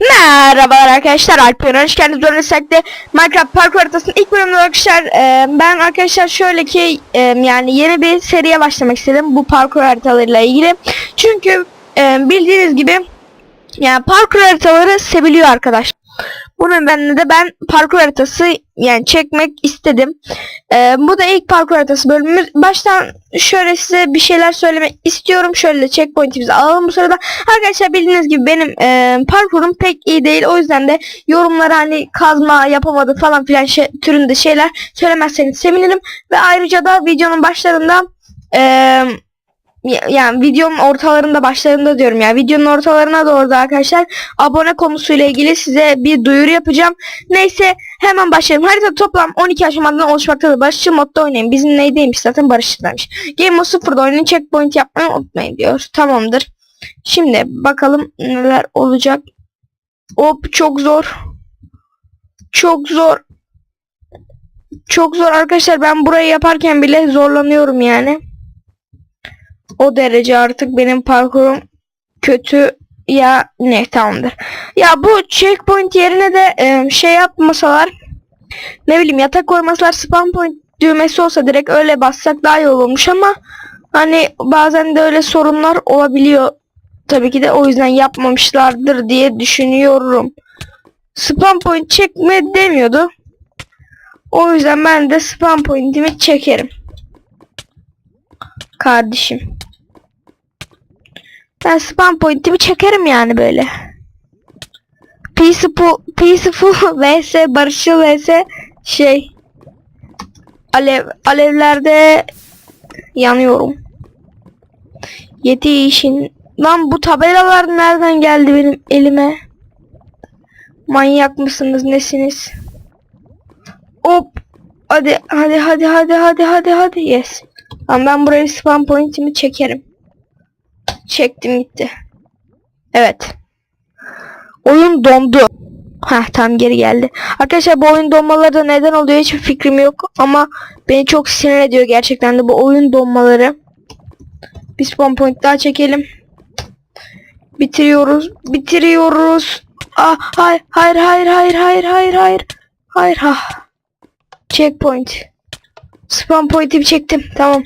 Merhabalar arkadaşlar Alper hoş geldiniz. Böyle Sekte Minecraft parkur haritasının ilk bölümünde arkadaşlar e, ben arkadaşlar şöyle ki e, yani yeni bir seriye başlamak istedim bu parkur haritalarıyla ilgili. Çünkü e, bildiğiniz gibi yani parkur haritaları seviliyor arkadaşlar bu nedenle de ben parkur haritası yani çekmek istedim. Ee, bu da ilk parkur haritası bölümümüz. Baştan şöyle size bir şeyler söylemek istiyorum. Şöyle checkpoint'imizi alalım bu sırada. Arkadaşlar bildiğiniz gibi benim e, parkurum pek iyi değil. O yüzden de yorumlara hani kazma yapamadı falan filan şey, türünde şeyler söylemezseniz sevinirim. Ve ayrıca da videonun başlarında ya- yani videonun ortalarında başlarında diyorum ya videonun ortalarına doğru da arkadaşlar abone konusuyla ilgili size bir duyuru yapacağım. Neyse hemen başlayalım. Harita toplam 12 aşamadan oluşmaktadır. Barışçıl modda oynayın. Bizim neydeymiş zaten barışçıl demiş. Game mode 0'da oynayın. Checkpoint yapmayı unutmayın diyor. Tamamdır. Şimdi bakalım neler olacak. Hop çok zor. Çok zor. Çok zor arkadaşlar. Ben burayı yaparken bile zorlanıyorum yani. O derece artık benim parkurum kötü ya ne tamamdır. Ya bu checkpoint yerine de e, şey yapmasalar ne bileyim yatak koymasalar spam point düğmesi olsa direkt öyle bassak daha iyi olurmuş ama hani bazen de öyle sorunlar olabiliyor. Tabii ki de o yüzden yapmamışlardır diye düşünüyorum. Spam point çekme demiyordu. O yüzden ben de spam pointimi çekerim. Kardeşim. Ben spam pointimi çekerim yani böyle. Peaceful, peaceful vs barışçıl vs şey alev alevlerde yanıyorum. Yetişin. Lan bu tabelalar nereden geldi benim elime? Manyak mısınız nesiniz? Hop. Hadi hadi hadi hadi hadi hadi hadi yes. Tamam ben buraya spam pointimi çekerim. Çektim gitti. Evet. Oyun dondu. Heh tam geri geldi. Arkadaşlar bu oyun donmaları da neden oluyor hiçbir fikrim yok. Ama beni çok sinir ediyor gerçekten de bu oyun donmaları. Bir spawn point daha çekelim. Bitiriyoruz. Bitiriyoruz. Ah hayır hayır hayır hayır hayır hayır hayır. Hayır ha. Checkpoint. Spawn point'i çektim. Tamam.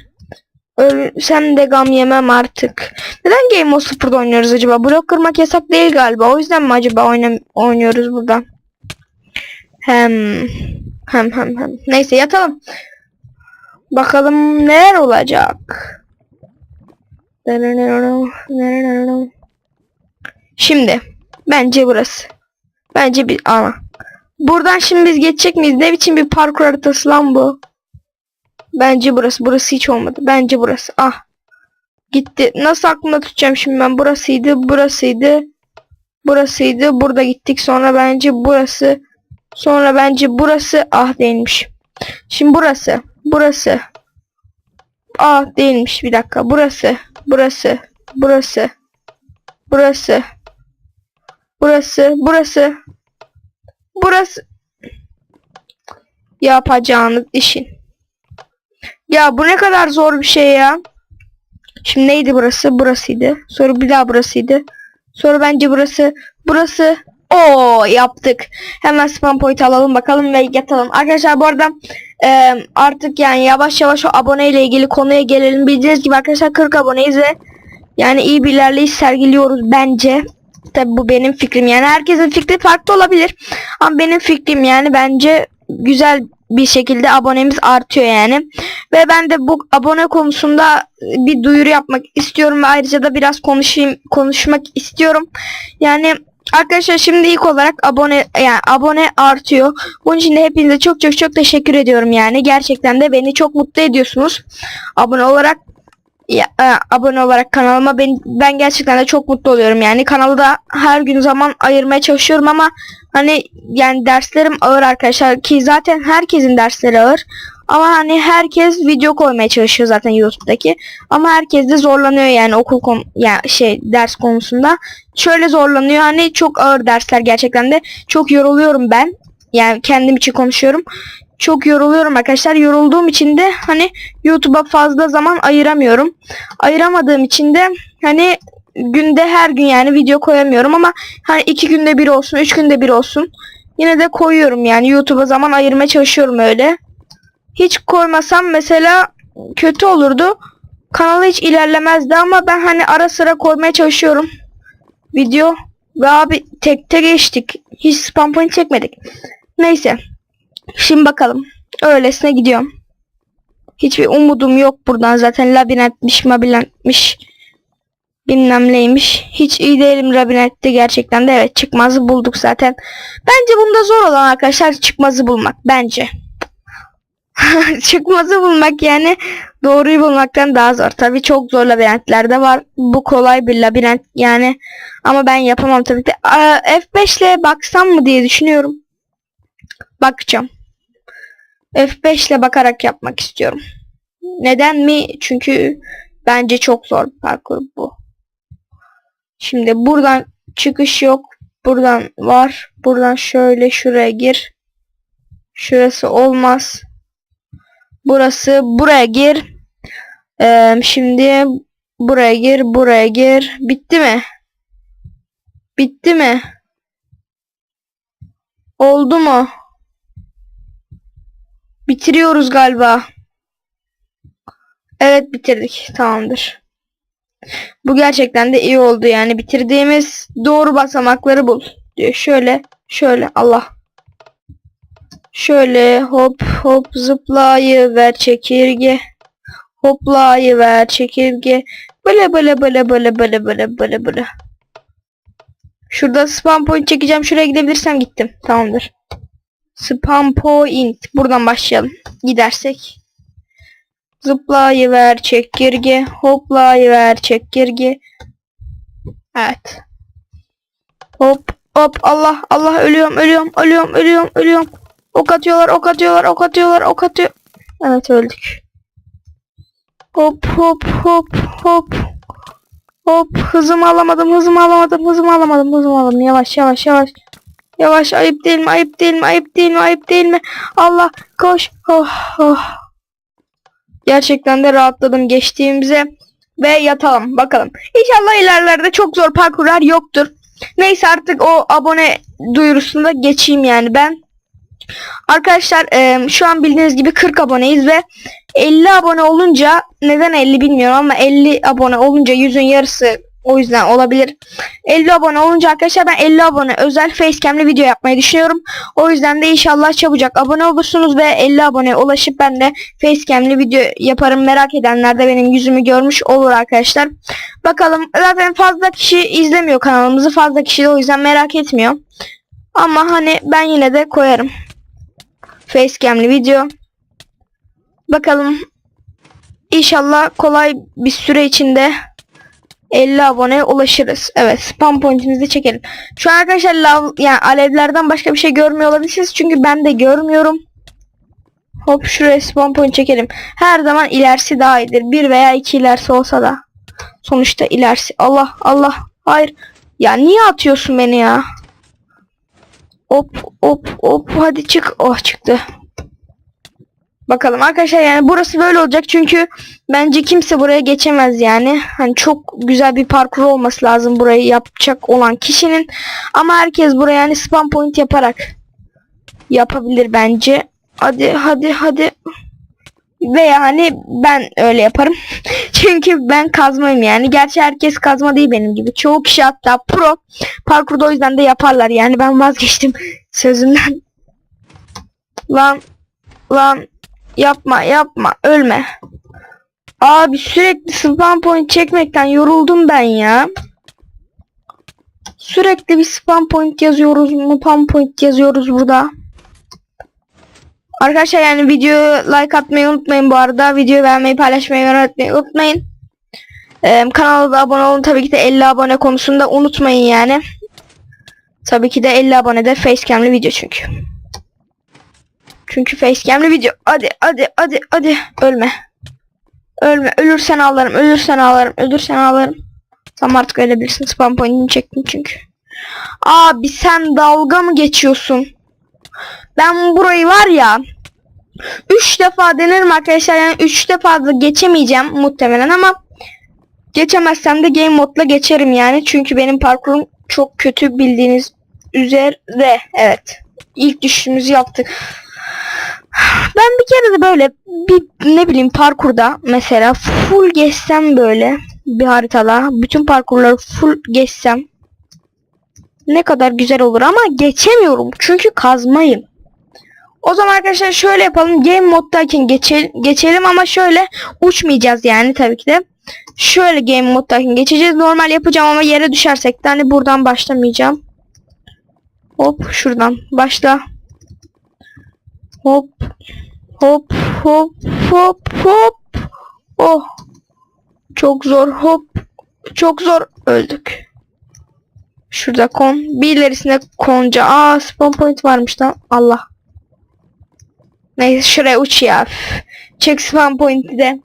Ölsem de gam yemem artık. Neden Game Mode 0'da oynuyoruz acaba? Blok kırmak yasak değil galiba. O yüzden mi acaba oynuyoruz burada? Hem hem hem hem. Neyse yatalım. Bakalım neler olacak. Şimdi bence burası. Bence bir ana. Buradan şimdi biz geçecek miyiz? Ne biçim bir parkur haritası lan bu? Bence burası. Burası hiç olmadı. Bence burası. Ah. Gitti. Nasıl aklımda tutacağım şimdi ben? Burasıydı. Burasıydı. Burasıydı. Burada gittik. Sonra bence burası. Sonra bence burası. Ah değilmiş. Şimdi burası. Burası. Ah değilmiş. Bir dakika. Burası. Burası. Burası. Burası. Burası. Burası. Burası. Yapacağınız işin. Ya bu ne kadar zor bir şey ya. Şimdi neydi burası? Burasıydı. Sonra bir daha burasıydı. Sonra bence burası. Burası. Oo yaptık. Hemen spam point alalım bakalım ve yatalım. Arkadaşlar bu arada e, artık yani yavaş yavaş o abone ile ilgili konuya gelelim. Bildiğiniz gibi arkadaşlar 40 aboneyiz ve yani iyi bir ilerleyiş sergiliyoruz bence. Tabi bu benim fikrim yani herkesin fikri farklı olabilir. Ama benim fikrim yani bence güzel bir şekilde abonemiz artıyor yani. Ve ben de bu abone konusunda bir duyuru yapmak istiyorum ve ayrıca da biraz konuşayım konuşmak istiyorum. Yani arkadaşlar şimdi ilk olarak abone yani abone artıyor. Bunun için de hepinize çok çok çok teşekkür ediyorum yani. Gerçekten de beni çok mutlu ediyorsunuz. Abone olarak ya, e, abone olarak kanalıma ben, ben gerçekten de çok mutlu oluyorum. Yani kanalda her gün zaman ayırmaya çalışıyorum ama hani yani derslerim ağır arkadaşlar ki zaten herkesin dersleri ağır. Ama hani herkes video koymaya çalışıyor zaten YouTube'daki. Ama herkes de zorlanıyor yani okul kon yani şey ders konusunda. Şöyle zorlanıyor hani çok ağır dersler gerçekten de. Çok yoruluyorum ben. Yani kendim için konuşuyorum. Çok yoruluyorum arkadaşlar. Yorulduğum için de hani YouTube'a fazla zaman ayıramıyorum. Ayıramadığım için de hani günde her gün yani video koyamıyorum ama hani iki günde bir olsun, üç günde bir olsun. Yine de koyuyorum yani YouTube'a zaman ayırmaya çalışıyorum öyle. Hiç koymasam mesela kötü olurdu. Kanal hiç ilerlemezdi ama ben hani ara sıra koymaya çalışıyorum. Video ve abi tekte geçtik. Hiç spam point çekmedik. Neyse. Şimdi bakalım. Öylesine gidiyorum. Hiçbir umudum yok buradan zaten labirentmiş mabirentmiş bilmem neymiş. Hiç iyi değilim labirentte gerçekten de evet çıkmazı bulduk zaten. Bence bunda zor olan arkadaşlar çıkmazı bulmak bence. çıkmazı bulmak yani doğruyu bulmaktan daha zor. Tabi çok zor labirentler de var. Bu kolay bir labirent yani. Ama ben yapamam tabii ki. de. Aa, F5 ile baksam mı diye düşünüyorum. Bakacağım. F5 ile bakarak yapmak istiyorum. Neden mi? Çünkü bence çok zor parkur bu. Şimdi buradan çıkış yok. Buradan var. Buradan şöyle şuraya gir. Şurası olmaz. Burası buraya gir. Ee, şimdi buraya gir, buraya gir. Bitti mi? Bitti mi? Oldu mu? Bitiriyoruz galiba. Evet bitirdik. Tamamdır. Bu gerçekten de iyi oldu yani bitirdiğimiz doğru basamakları bul diyor. Şöyle şöyle Allah. Şöyle hop hop zıplayıver çekirge. Hoplayıver çekirge. Böyle böyle böyle böyle böyle böyle böyle böyle. Şurada spam point çekeceğim. Şuraya gidebilirsem gittim. Tamamdır. Spam point. Buradan başlayalım. Gidersek. Zıplayıver çekirge. Hoplayıver çekirge. Evet. Hop hop Allah Allah ölüyorum ölüyorum ölüyorum ölüyorum ölüyorum. Ok atıyorlar ok atıyorlar ok atıyorlar ok atıyor. Evet öldük. Hop hop hop hop. Hop hızımı alamadım hızımı alamadım hızımı alamadım hızımı alamadım yavaş yavaş yavaş. Yavaş ayıp değil mi ayıp değil mi ayıp değil mi ayıp değil mi? Allah koş. Oh, oh. Gerçekten de rahatladım geçtiğimize ve yatalım bakalım. İnşallah ilerlerde çok zor parkurlar yoktur. Neyse artık o abone duyurusunda geçeyim yani ben. Arkadaşlar e, şu an bildiğiniz gibi 40 aboneyiz ve 50 abone olunca neden 50 bilmiyorum ama 50 abone olunca yüzün yarısı o yüzden olabilir. 50 abone olunca arkadaşlar ben 50 abone özel facecam'li video yapmayı düşünüyorum. O yüzden de inşallah çabucak abone olursunuz ve 50 abone ulaşıp ben de facecam'li video yaparım. Merak edenler de benim yüzümü görmüş olur arkadaşlar. Bakalım zaten fazla kişi izlemiyor kanalımızı. Fazla kişi de o yüzden merak etmiyor. Ama hani ben yine de koyarım. Facecam'li video. Bakalım. İnşallah kolay bir süre içinde 50 aboneye ulaşırız. Evet spam pointimizi çekelim. Şu an arkadaşlar lav, yani alevlerden başka bir şey görmüyor olabilirsiniz. Çünkü ben de görmüyorum. Hop şuraya spam point çekelim. Her zaman ilerisi daha iyidir. Bir veya iki ilerisi olsa da. Sonuçta ilerisi. Allah Allah. Hayır. Ya niye atıyorsun beni ya? Hop hop hop hadi çık. Oh çıktı. Bakalım arkadaşlar yani burası böyle olacak çünkü bence kimse buraya geçemez yani. Hani çok güzel bir parkur olması lazım burayı yapacak olan kişinin. Ama herkes buraya yani spam point yaparak yapabilir bence. Hadi hadi hadi. Veya hani ben öyle yaparım. çünkü ben kazmayım yani. Gerçi herkes kazma değil benim gibi. Çoğu kişi hatta pro parkurda o yüzden de yaparlar yani. Ben vazgeçtim sözümden. Lan lan Yapma yapma ölme. Abi sürekli spam point çekmekten yoruldum ben ya. Sürekli bir spam point yazıyoruz, spam point yazıyoruz burada. Arkadaşlar yani video like atmayı unutmayın bu arada. Videoyu beğenmeyi paylaşmayı unutmayın. unutmayın. Ee, kanala da abone olun. Tabii ki de 50 abone konusunda unutmayın yani. Tabii ki de 50 abone de facecam'li video çünkü. Çünkü facecam'li video. Hadi hadi hadi hadi ölme. Ölme. Ölürsen ağlarım. Ölürsen ağlarım. Ölürsen ağlarım. Tamam artık ölebilirsin. Spam point'ini çektim çünkü. Abi sen dalga mı geçiyorsun? Ben burayı var ya 3 defa denerim arkadaşlar. Yani 3 defa da geçemeyeceğim muhtemelen ama geçemezsem de game modla geçerim yani. Çünkü benim parkurum çok kötü bildiğiniz üzere. Evet. İlk düşüşümüzü yaptık. Ben bir kere de böyle bir ne bileyim parkurda mesela full geçsem böyle bir haritada bütün parkurları full geçsem ne kadar güzel olur ama geçemiyorum çünkü kazmayım. O zaman arkadaşlar şöyle yapalım. Game moddayken geçelim, geçelim ama şöyle uçmayacağız yani tabii ki de. Şöyle game moddayken geçeceğiz. Normal yapacağım ama yere düşersek de hani buradan başlamayacağım. Hop şuradan başla. Hop hop hop hop hop. Oh. Çok zor hop. Çok zor öldük. Şurada kon. Bir ilerisinde konca. Aa spawn point varmış lan. Allah. Neyse şuraya uç ya. Çek spawn point'i de.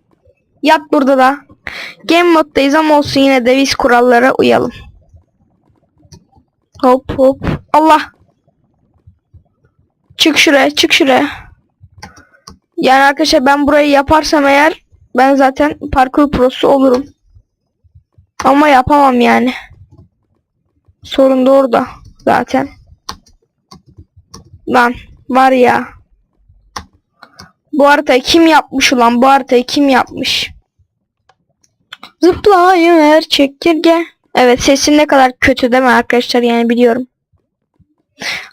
Yat burada da. Game moddayız ama olsun yine de biz kurallara uyalım. Hop hop. Allah. Çık şuraya çık şuraya. Yani arkadaşlar ben burayı yaparsam eğer ben zaten parkur prosu olurum. Ama yapamam yani. Sorun da orada zaten. Lan var ya. Bu haritayı kim yapmış ulan? Bu haritayı kim yapmış? Zıplayıver çekirge. Evet sesim ne kadar kötü değil mi arkadaşlar yani biliyorum.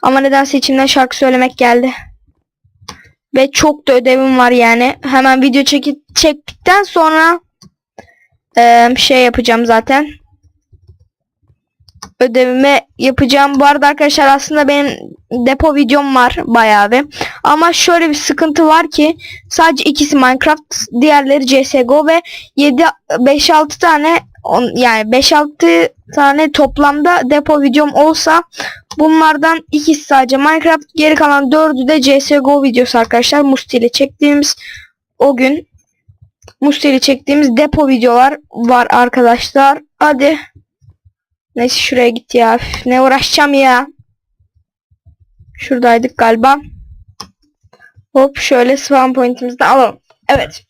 Ama nedense içimden şarkı söylemek geldi. Ve çok da ödevim var yani. Hemen video çeki çektikten sonra eee, şey yapacağım zaten. Ödevimi yapacağım. Bu arada arkadaşlar aslında benim depo videom var bayağı bir. Ama şöyle bir sıkıntı var ki sadece ikisi Minecraft, diğerleri CS:GO ve 7 5-6 tane on- yani 5-6 tane toplamda depo videom olsa bunlardan ikisi sadece Minecraft, geri kalan dördü de CS:GO videosu arkadaşlar. Musti ile çektiğimiz o gün Musti ile çektiğimiz depo videolar var arkadaşlar. Hadi. Neyse şuraya git ya. Ne uğraşacağım ya. Şuradaydık galiba. Hop şöyle spawn point'imizi de alalım. Evet.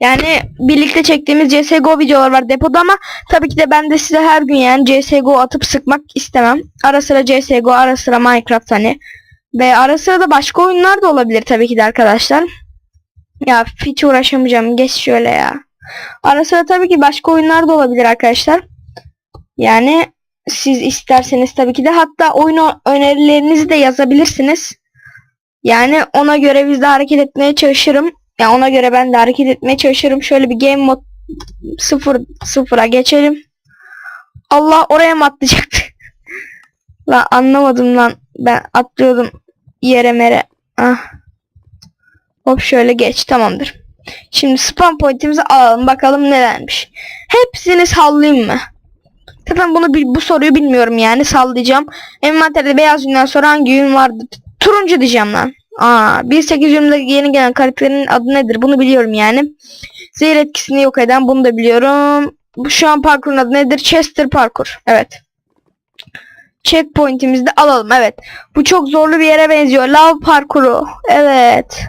Yani birlikte çektiğimiz CSGO videolar var depoda ama tabii ki de ben de size her gün yani CSGO atıp sıkmak istemem. Ara sıra CSGO, ara sıra Minecraft hani. Ve ara sıra da başka oyunlar da olabilir tabii ki de arkadaşlar. Ya hiç uğraşamayacağım. Geç şöyle ya. Ara sıra tabii ki başka oyunlar da olabilir arkadaşlar. Yani siz isterseniz tabii ki de hatta oyun önerilerinizi de yazabilirsiniz. Yani ona göre biz de hareket etmeye çalışırım. Yani ona göre ben de hareket etmeye çalışırım. Şöyle bir game mod 0 sıfıra geçelim. Allah oraya mı atlayacaktı? lan anlamadım lan. Ben atlıyordum yere mere. Ah. Hop şöyle geç tamamdır. Şimdi spam pointimizi alalım bakalım nedenmiş. Hepsini sallayayım mı? Zaten bunu bu soruyu bilmiyorum yani sallayacağım. Envanterde beyaz günden sonra hangi ürün vardı? Turuncu diyeceğim lan. Aa, 1.820'de yeni gelen karakterin adı nedir? Bunu biliyorum yani. Zehir etkisini yok eden bunu da biliyorum. Bu şu an parkurun adı nedir? Chester parkur. Evet. Checkpoint'imizi de alalım. Evet. Bu çok zorlu bir yere benziyor. Lav parkuru. Evet.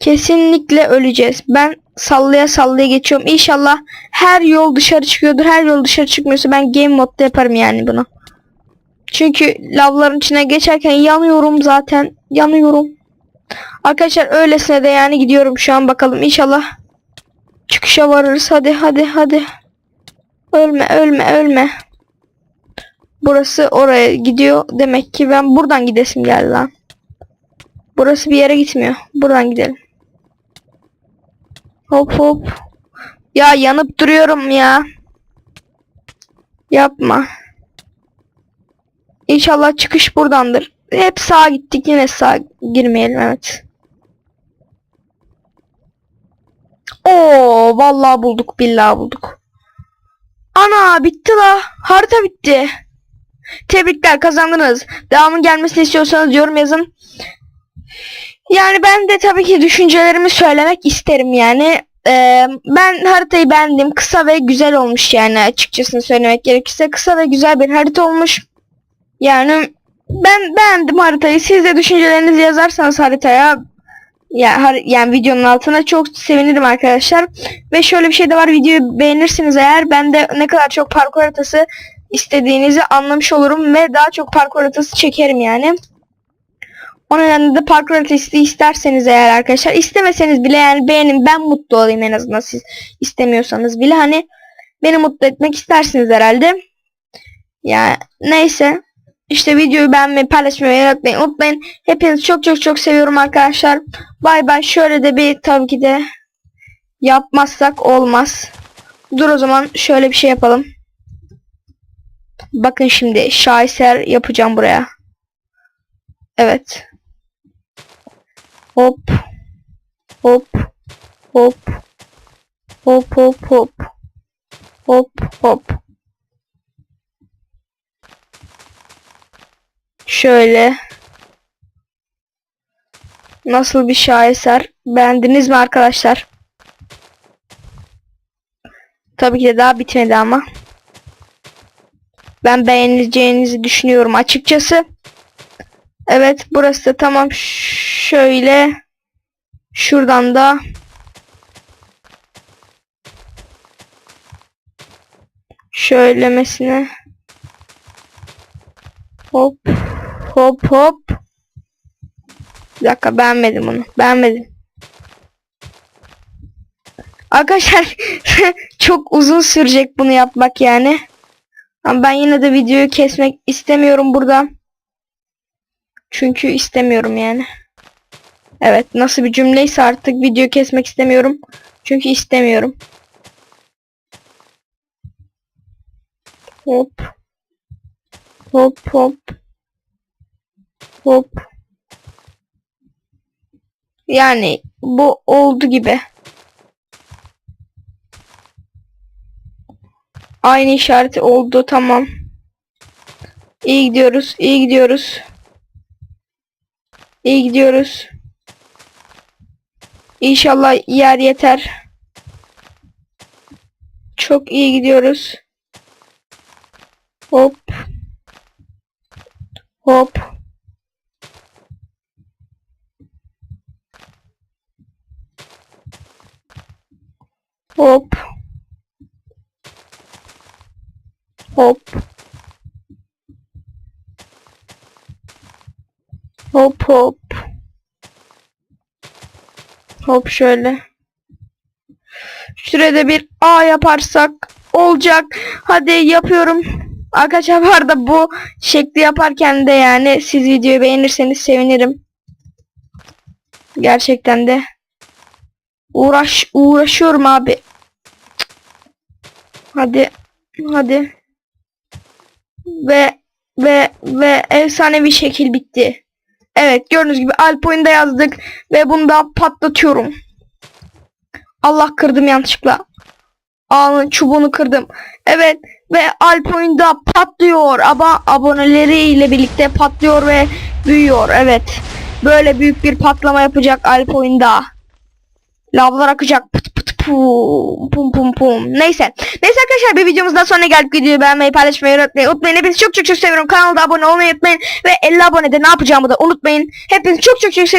Kesinlikle öleceğiz. Ben sallaya sallaya geçiyorum. İnşallah her yol dışarı çıkıyordur. Her yol dışarı çıkmıyorsa ben game modda yaparım yani bunu. Çünkü lavların içine geçerken yanıyorum zaten. Yanıyorum. Arkadaşlar öylesine de yani gidiyorum şu an bakalım. İnşallah çıkışa varırız. Hadi hadi hadi. Ölme ölme ölme. Burası oraya gidiyor. Demek ki ben buradan gidesim geldi lan. Burası bir yere gitmiyor. Buradan gidelim. Hop hop. Ya yanıp duruyorum ya. Yapma. İnşallah çıkış buradandır. Hep sağa gittik yine sağa girmeyelim evet. Oo vallahi bulduk billahi bulduk. Ana bitti la. Harita bitti. Tebrikler kazandınız. Devamın gelmesini istiyorsanız yorum yazın. Yani ben de tabii ki düşüncelerimi söylemek isterim yani. Ee, ben haritayı beğendim. Kısa ve güzel olmuş yani açıkçası söylemek gerekirse. Kısa ve güzel bir harita olmuş. Yani ben beğendim haritayı. Siz de düşüncelerinizi yazarsanız haritaya ya har- yani videonun altına çok sevinirim arkadaşlar. Ve şöyle bir şey de var. Videoyu beğenirsiniz eğer ben de ne kadar çok parkur haritası istediğinizi anlamış olurum ve daha çok parkur haritası çekerim yani. O nedenle de parkur haritası isterseniz eğer arkadaşlar istemeseniz bile yani beğenin ben mutlu olayım en azından siz istemiyorsanız bile hani beni mutlu etmek istersiniz herhalde. Ya neyse işte videoyu beğenmeyi paylaşmayı unutmayın. unutmayın. Hepinizi çok çok çok seviyorum arkadaşlar. Bay bay şöyle de bir tabii ki de yapmazsak olmaz. Dur o zaman şöyle bir şey yapalım. Bakın şimdi şaheser yapacağım buraya. Evet. Hop. Hop. Hop. Hop hop hop. Hop hop. Şöyle. Nasıl bir şaheser? Beğendiniz mi arkadaşlar? Tabii ki de daha bitmedi ama. Ben beğeneceğinizi düşünüyorum açıkçası. Evet burası da tamam. Şöyle. Şuradan da. Şöylemesine. Hop. Hop hop. Bir dakika beğenmedim onu. Beğenmedim. Arkadaşlar çok uzun sürecek bunu yapmak yani. Ama ben yine de videoyu kesmek istemiyorum burada. Çünkü istemiyorum yani. Evet nasıl bir cümleyse artık video kesmek istemiyorum. Çünkü istemiyorum. Hop. Hop hop. Hop. Yani bu oldu gibi. Aynı işareti oldu tamam. İyi gidiyoruz. iyi gidiyoruz. İyi gidiyoruz. İnşallah yer yeter. Çok iyi gidiyoruz. Hop. Hop. Hop. Hop. Hop hop. Hop şöyle. Şurada bir A yaparsak olacak. Hadi yapıyorum. Arkadaşlar bu arada bu şekli yaparken de yani siz videoyu beğenirseniz sevinirim. Gerçekten de. Uğraş uğraşıyorum abi. Hadi. Hadi. Ve ve ve efsane bir şekil bitti. Evet gördüğünüz gibi Alp oyunda yazdık ve bunu da patlatıyorum. Allah kırdım yanlışlıkla. Ağın çubuğunu kırdım. Evet ve Alp oyunda patlıyor ama aboneleriyle birlikte patlıyor ve büyüyor. Evet. Böyle büyük bir patlama yapacak Alp oyunda. Lavlar akacak. Pıt pıt pum pum pum pum. Neyse. Neyse arkadaşlar bir videomuzdan sonra geldik videoyu beğenmeyi paylaşmayı unutmayın. Unutmayın. Hepinizi çok çok çok seviyorum. Kanalda abone olmayı unutmayın. Ve 50 abonede ne yapacağımı da unutmayın. Hepinizi çok çok çok seviyorum.